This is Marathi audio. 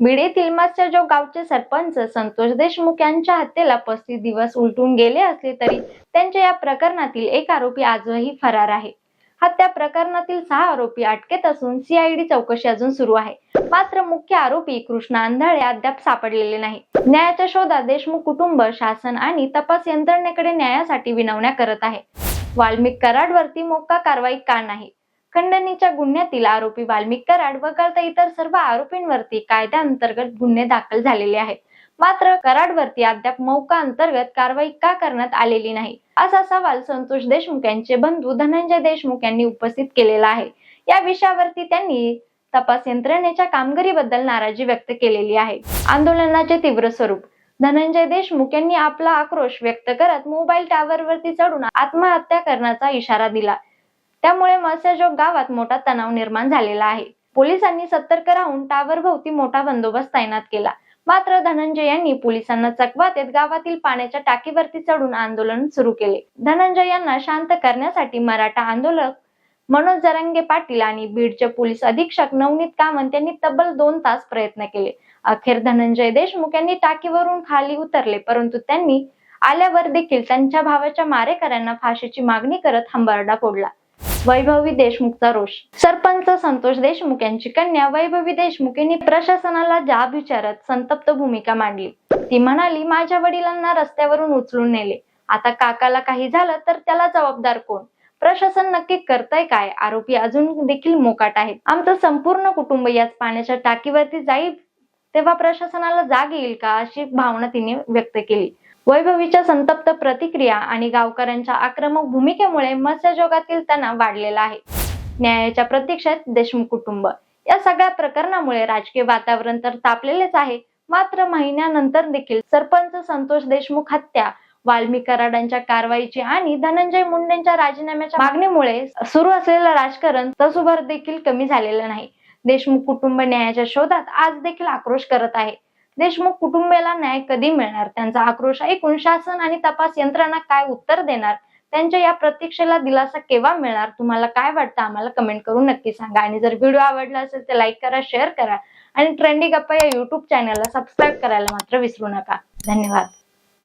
बीड तिलमासच्या जो गावचे सरपंच संतोष देशमुख यांच्या हत्येला पस्तीस दिवस उलटून गेले असले तरी त्यांच्या या प्रकरणातील एक आरोपी आजही फरार आहे. हत्या प्रकरणातील सहा आरोपी अटकेत असून सीआयडी चौकशी अजून सुरू आहे. मात्र मुख्य आरोपी कृष्णा अंधाळे अद्याप सापडलेले नाही. न्यायाच्या शोधात देशमुख कुटुंब शासन आणि तपास यंत्रणेकडे न्यायासाठी विनवण्या करत आहे. वाल्मिक कराडवरती मोक्का कारवाई का नाही? खंडणीच्या गुन्ह्यातील आरोपी वाल्मिक कराड वगळता इतर सर्व आरोपींवरती कायद्याअंतर्गत गुन्हे दाखल झालेले आहेत. मात्र कराडवरती अद्याप मौका अंतर्गत कारवाई का करण्यात आलेली नाही? असा सवाल संतोष देशमुख यांचे बंधू धनंजय देशमुख यांनी उपस्थित केलेला आहे. या विषयावरती त्यांनी तपास यंत्रणेच्या कामगिरीबद्दल नाराजी व्यक्त केलेली आहे. आंदोलनाचे तीव्र स्वरूप. धनंजय देशमुख यांनी आपला आक्रोश व्यक्त करत मोबाईल टॉवरवरती चढून आत्महत्या करण्याचा इशारा दिला. त्यामुळे मत्स्यजोग गावात मोठा तणाव निर्माण झालेला आहे. पोलिसांनी सतर्क राहून टावर भोवती मोठा बंदोबस्त तैनात केला. मात्र धनंजय यांनी पोलिसांना चकवा देत गावातील पाण्याच्या टाकीवरती चढून आंदोलन सुरू केले. धनंजय यांना शांत करण्यासाठी मराठा आंदोलक मनोज जरंगे पाटील आणि बीडचे पोलीस अधीक्षक नवनीत कामंत यांनी तब्बल दोन तास प्रयत्न केले. अखेर धनंजय देशमुख यांनी टाकीवरून खाली उतरले परंतु त्यांनी आल्यावर देखील त्यांच्या भावाच्या मारेकऱ्यांना फाशीची मागणी करत हंबरडा फोडला. वैभवी देशमुखचा रोष. सरपंच संतोष देशमुख यांची कन्या वैभवी देशमुख यांनी प्रशासनाला जाब विचारत संतप्त भूमिका मांडली. ती म्हणाली माझ्या वडिलांना रस्त्यावरून उचलून नेले. आता काकाला काही झालं तर त्याला जबाबदार कोण? प्रशासन नक्की करतंय काय? आरोपी अजून देखील मोकाट आहेत. आमचं संपूर्ण कुटुंब याच पाण्याच्या टाकीवरती जाईल तेव्हा प्रशासनाला जाग येईल का? अशी भावना तिने व्यक्त केली. वैभवीच्या संतप्त प्रतिक्रिया आणि गावकऱ्यांच्या आक्रमक भूमिकेमुळे मत्स्यजोगातील तणाव वाढलेला आहे. न्यायाच्या प्रतीक्षेत देशमुख कुटुंब. या सगळ्या प्रकरणामुळे राजकीय वातावरण तर तापलेलेच आहे. मात्र महिन्यानंतर देखील सरपंच संतोष देशमुख हत्या वाल्मी कराडांच्या कारवाईची आणि धनंजय मुंडेंच्या राजीनाम्याच्या मागणीमुळे सुरू असलेलं राजकारण तसुभर देखील कमी झालेलं नाही. देशमुख कुटुंब न्यायाच्या शोधात आज देखील आक्रोश करत आहे. देशमुख कुटुंबियाला न्याय कधी मिळणार? त्यांचा आक्रोश ऐकून शासन आणि तपास यंत्रणा काय उत्तर देणार? त्यांच्या या प्रतीक्षेला दिलासा केव्हा मिळणार? तुम्हाला काय वाटतं? आम्हाला कमेंट करून नक्की सांगा. आणि जर व्हिडिओ आवडला असेल तर लाईक करा शेअर करा. आणि ट्रेंडी गप्पा या युट्यूब चॅनलला सबस्क्राईब करायला मात्र विसरू नका. धन्यवाद.